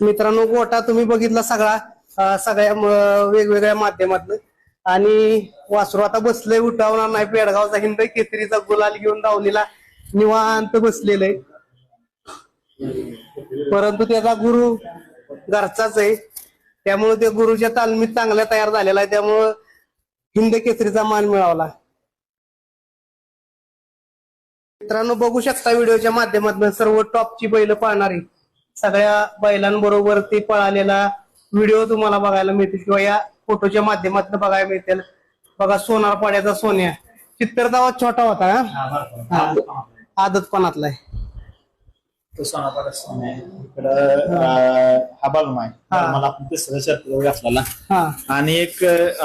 मित्रांनो गोटा तुम्ही बघितला सगळा सगळ्या वेगवेगळ्या माध्यमातून. आणि वासरू आता बसलंय उठावणार नाही. पेडगावचा हिंद केसरीचा गुलाल घेऊन दावणीला निवांत बसलेलंय आहे. परंतु त्याचा गुरु घरचाच आहे. त्यामुळे ते गुरुच्या तालमीत चांगल्या तयार झालेला आहे. त्यामुळं हिंद केसरीचा मान मिळावला. मित्रांनो बघू शकता व्हिडिओच्या माध्यमातून सर्व टॉपची बैल पाहणारी. सगळ्या बैलांबरोबर ते पळालेला व्हिडिओ तुम्हाला बघायला मिळतील किंवा या फोटोच्या माध्यमातून बघायला मिळतील. बघा सोनार पाड्याचा सोन्या. चित्तरदावा छोटा होता. आदतपणातला आहे? तो सोनापाडा सोन आहे. इकडं अं, हा. बलमा आहे. बलमाला आपण तिसऱ्या शर्ट घातलेला हा. आणि एक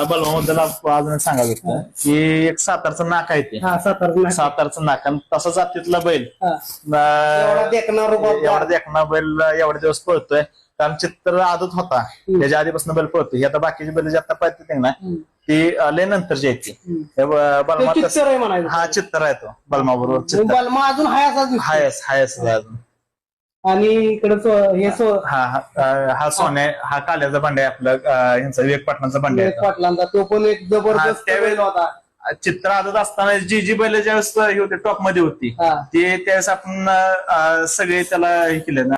बलमा बद्दल अजून सांगावं होतं की एक सातारचं नाक आहे ते. हा सातारा सातारचं नाक. आणि तसा जातीतला बैल. हा. अं, एवढा देखणार रुबाब एवढा देखना बैल एवढे दिवस पळतोय. कारण चित्र आदत होता. त्याच्या आधीपासून बैल पळतोय. हे आता बाकीचे बैल जे आता पळते ना ती अं, लय नंतरची आहे ती. हे ब- बलमा ते तसं- चित्तर आहे म्हणायचं. हा चित्तर आहे तो. बलमा बरोबर चित्तर. बलमा अजून हाय असाच दिसतो. हायस हायस अजून. आणि इकडे हे सो हा हा हा सोने हा काल्याचा भांडे आहे आपला अं, यांचा विवेक पाटणाचा भांडे विवेक पाटलांचा. तो पण एक जबरदस्त हा, त्यावेळी- बैल होता. चित्र आदत असताना जी जी बैल ज्यावेळेस हे होते टॉपमध्ये होती हा. ते त्यावेळेस आपण अं, सगळे त्याला हे केले ना.